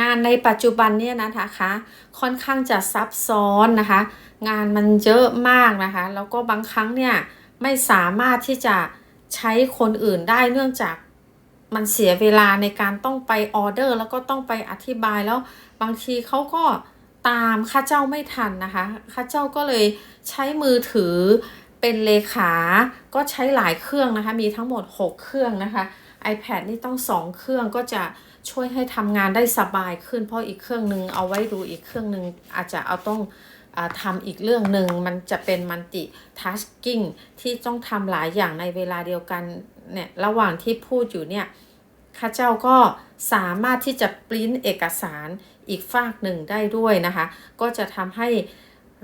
งานในปัจจุบันเนี่ยนะคะค่อนข้างจะซับซ้อนนะคะ งานมันเยอะมากนะคะ แล้วก็บางครั้งเนี่ยไม่สามารถที่จะใช้คนอื่นได้เนื่องจากมันเสียเวลาในการต้องไปออเดอร์ แล้วก็ต้องไปอธิบายแล้วบางทีเขาก็ตามข้าเจ้าไม่ทันนะคะข้าเจ้าก็เลยใช้มือถือเป็นเลขา ก็ใช้หลายเครื่องนะคะ มีทั้งหมด 6 เครื่องนะคะ iPad นี่ต้อง2เครื่องก็จะช่วยให้ทำงานได้สบายขึ้น เพราะอีกเครื่องหนึ่งเอาไว้ดูอีกเครื่องหนึ่งอาจจะเอาต้องอทำอีกเรื่องหนึ่งมันจะเป็นมัลติทัสกิ้งที่ต้องทำหลายอย่างในเวลาเดียวกันเนี่ยระหว่างที่พูดอยู่เนี่ยข้าเจ้าก็สามารถที่จะปริ้นเอกสารอีกฝากหนึ่งได้ด้วยนะคะ ก็จะทำให้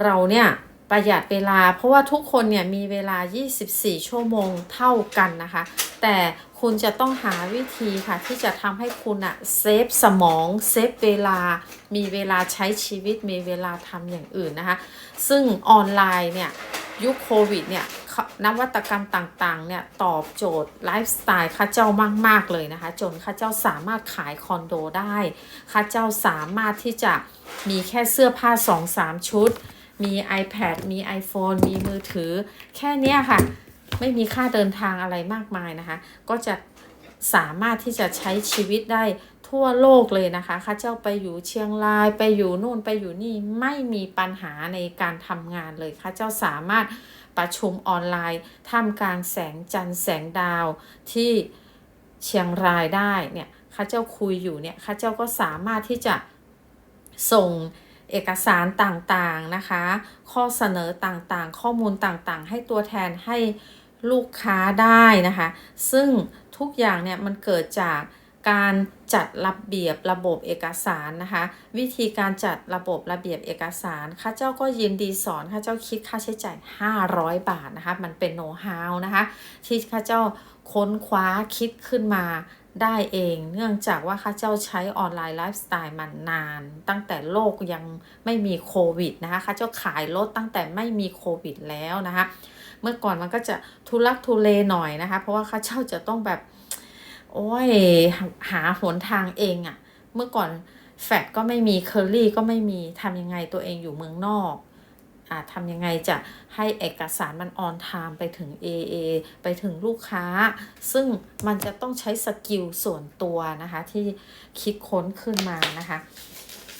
เราเนี่ย ประหยัดเวลา เพราะว่าทุกคนเนี่ยมีเวลา 24 ชั่วโมงเท่ากันนะคะ แต่คุณจะต้องหาวิธีค่ะ ที่จะทำให้คุณอะเซฟสมองเซฟเวลา มีเวลาใช้ชีวิตมีเวลาทำอย่างอื่นนะคะ ซึ่งออนไลน์เนี่ยยุคโควิดเนี่ยนวัตกรรมต่างๆเนี่ยตอบโจทย์ไลฟ์สไตล์ข้าเจ้ามาก ๆ เลยนะคะ จนข้าเจ้าสามารถขายคอนโดได้ข้าเจ้าสามารถที่จะมีแค่เสื้อผ้า 2-3 ชุด มี iPad มี iPhone มีมือถือ แค่เนี้ยค่ะ ไม่มีค่าเดินทางอะไรมากมายนะคะ ก็จะสามารถที่จะใช้ชีวิตได้ทั่วโลกเลยนะคะข้าเจ้าไปอยู่เชียงรายไปอยู่นู่นไปอยู่นี่ไม่มีปัญหาในการทำงานเลยข้าเจ้าสามารถประชุมออนไลน์ท่ามกลางแสงจันทร์แสงดาวที่เชียงรายได้เนี่ยข้าเจ้าคุยอยู่เนี่ยข้าเจ้าก็สามารถที่จะส่ง เอกสารต่างๆนะคะ ข้อเสนอต่างๆ ข้อมูลต่างๆ ให้ตัวแทนให้ลูกค้าได้นะคะ ซึ่งทุกอย่างเนี่ยมันเกิดจากการจัดระเบียบระบบเอกสารนะคะ วิธีการจัดระบบระเบียบเอกสารข้าเจ้าก็ยินดีสอนข้าเจ้าคิดค่าใช้จ่าย 500 บาทนะคะ มันเป็นโน้ตฮาวนะคะ ที่ข้าเจ้าค้นคว้าคิดขึ้นมา ได้เอง เนื่องจากว่าข้าเจ้าใช้ออนไลน์ไลฟ์สไตล์มานาน ตั้งแต่โลกยังไม่มีโควิดนะคะข้าเจ้าขายรถตั้งแต่ไม่มีโควิดแล้วนะคะเมื่อก่อนมันก็จะทุลักทุเลหน่อยนะคะ เพราะว่าข้าเจ้าจะต้องแบบ โอ้ยหาหนทางเองอะเมื่อก่อนแฟดก็ไม่มีเคอรี่ก็ไม่มีทำยังไงตัวเองอยู่เมืองนอก ทำยังไงจะให้เอกสารมันออนไทม์ไปถึง AA ไปถึงลูกค้า ซึ่งมันจะต้องใช้สกิลส่วนตัวนะคะ ที่คิดค้นขึ้นมานะคะ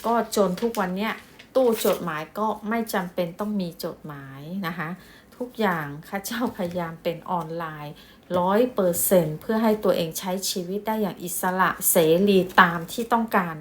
ก็จนทุกวันเนี้ยตู้จดหมายก็ไม่จำเป็นต้องมีจดหมายนะคะ ทุกอย่างข้าเจ้าพยายามเป็นออนไลน์ร้อยเปอร์เซ็นเพื่อให้ตัวเองใช้ชีวิตได้อย่างอิสระเสรีตามที่ต้องการ